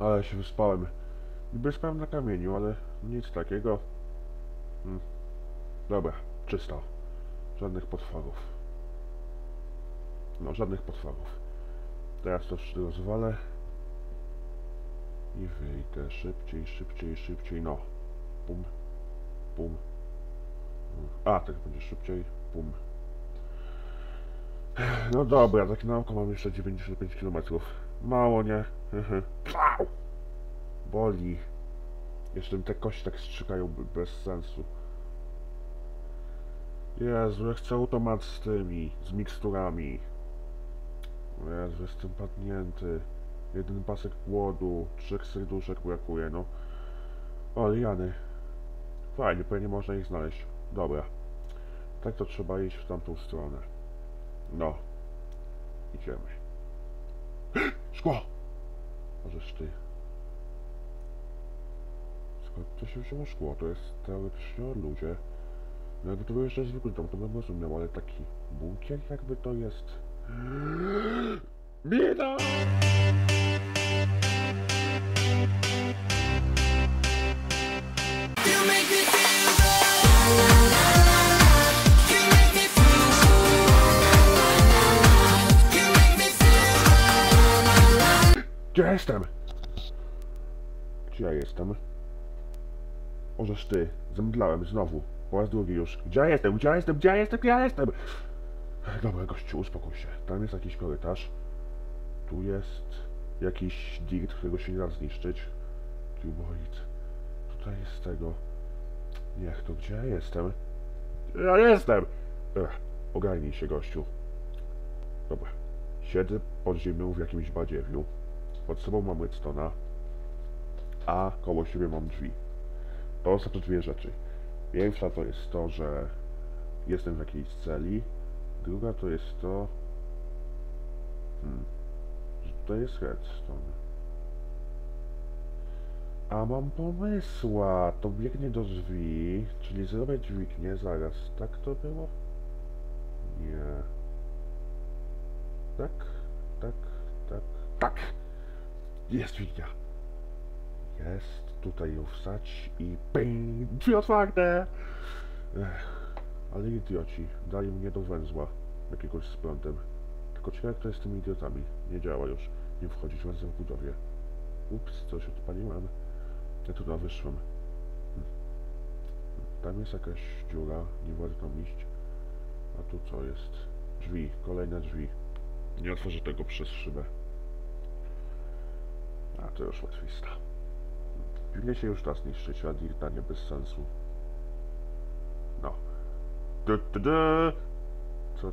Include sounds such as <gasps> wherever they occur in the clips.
Ale się wyspałem. Niby spałem na kamieniu, ale nic takiego. Hmm. Dobra, czysto. Żadnych potworów. No, żadnych potworów. Teraz to rozwalę. I wyjdę szybciej, szybciej, szybciej. No. Pum. Pum. A, tak będzie szybciej. Pum. No dobra, tak na oko mam jeszcze 95 km. Mało, nie? Boli. Jeszcze te kości tak strzykają bez sensu. Jezu, ja chcę automat z tymi, z miksturami. Jezu, jestem padnięty. Jeden pasek głodu, trzech serduszek brakuje, no. O, liany. Fajnie, pewnie można ich znaleźć. Dobra. Tak to trzeba iść w tamtą stronę. No. Idziemy. <gasps> Szkło! Możesz ty. Skąd to się wzięło szkło? To jest teoretycznie o ludzie. No jakby to był jeszcze zwykły dom, to bym rozumiał, ale taki bunkier jakby to jest... <gasps> Bieda! Gdzie ja jestem? Gdzie ja jestem? Ożeż ty, zemdlałem znowu. Po raz drugi już. Gdzie ja jestem? Gdzie ja jestem? Gdzie ja jestem? Gdzie ja jestem? Dobra, gościu, uspokój się. Tam jest jakiś korytarz. Tu jest jakiś dirt, którego się nie da zniszczyć. Tuboid. Tutaj jest tego. Niech to, gdzie ja jestem? Ja jestem! Ech, ogarnij się, gościu. Dobra. Siedzę pod ziemią w jakimś badziewiu. Pod sobą mam redstone'a, a koło siebie mam drzwi. To są te dwie rzeczy. Pierwsza to jest to, że jestem w jakiejś celi. Druga to jest to, hmm, że to jest redstone. A mam pomysła, to biegnie do drzwi, czyli zrobię dźwignię zaraz. Tak to było? Nie. Tak, tak, tak, tak. Jest dźwignia. Jest. Tutaj ją wsać i ping, drzwi otwarte. Ech, ale idioci. Dali mnie do węzła jakiegoś z prądem. Tylko ciekawe kto jest z tymi idiotami. Nie działa już. Nie wchodzić węzeł w budowie. Ups, coś odpaliłem. Ja tu wyszłem. Hmm. Tam jest jakaś dziura, nie tam iść. A tu co jest? Drzwi, kolejne drzwi. Nie otworzę tego przez szybę. A to już łatwista. Pilnie się już czas niszczyć, a dirtanie bez sensu. No. Du, du, du. Co?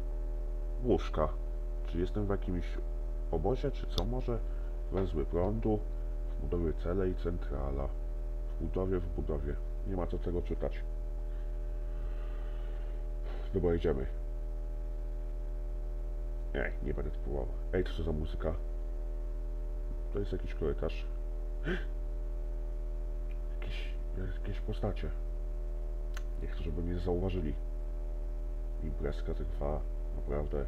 Łóżka. Czy jestem w jakimś obozie, czy co może? Węzły prądu, w budowie cele i centrala. W budowie, w budowie. Nie ma co tego czytać. Dobra, idziemy. Ej, nie będę próbował. Ej, co to za muzyka? To jest jakiś korytarz. Jakieś, jakieś postacie. Nie chcę, żeby mnie zauważyli. Imprezka trwa, naprawdę.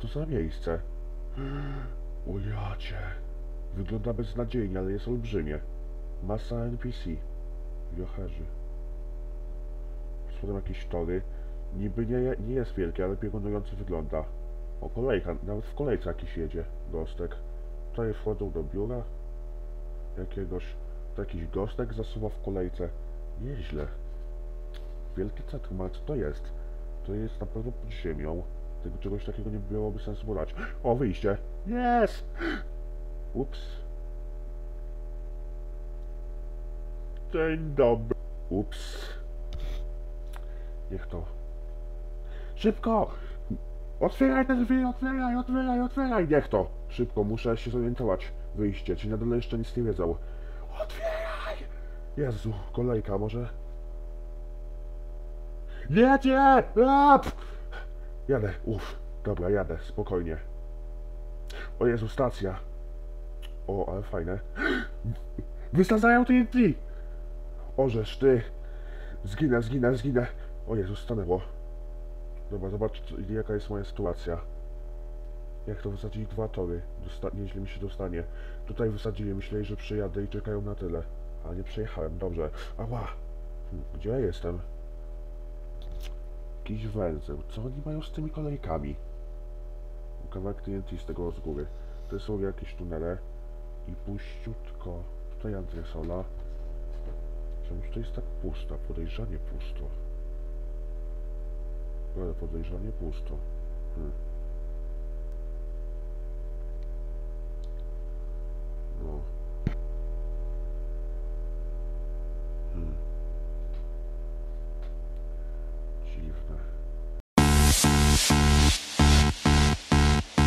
Co to za miejsce? O jacie. Wygląda beznadziejnie, ale jest olbrzymie. Masa NPC. Jocherzy. Są jakieś tory. Niby nie, nie jest wielkie, ale piorunująco wygląda. O, kolejka. Nawet w kolejce jakiś jedzie gostek. Tutaj wchodzą do biura jakiegoś. Jakiś gostek zasuwa w kolejce. Nieźle. Wielkie centrum, ale co to jest? To jest na pewno pod ziemią. Tego czegoś takiego nie byłoby sensu brać. O, wyjście! Jest! Ups. Dzień dobry. Ups. Niech to. Szybko! Otwieraj te drzwi, otwieraj, otwieraj, otwieraj! Niech to! Szybko, muszę się zorientować. Wyjście, ci na dole jeszcze nic nie wiedzą. Otwieraj! Jezu, kolejka, może... Jedzie! Pff. Jadę, uff. Dobra, jadę, spokojnie. O Jezu, stacja. O, ale fajne. <gasps> Wysadzają TNT! Orzesz, ty! Zginę, zginę, zginę! O Jezu, stanęło. Dobra, zobacz, jaka jest moja sytuacja. Jak to wysadzili dwa tory? Dosta- nieźle mi się dostanie. Tutaj wysadzili, myśleli, że przyjadę i czekają na tyle. Ale nie przyjechałem, dobrze. Ała! Gdzie ja jestem? Jakiś węzeł. Co oni mają z tymi kolejkami? Kawałek TNT z tego z góry. To są jakieś tunele. I puściutko. Tutaj antresola. Czemu to jest tak pusto? Podejrzanie pusto. Ale podejrzanie pusto. Hmm. No. Hmm.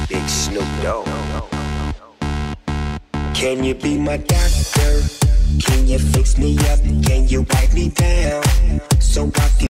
Big Snoop Dogg. Can you be my doctor? Can you fix me up? Can you wipe me down? So I feel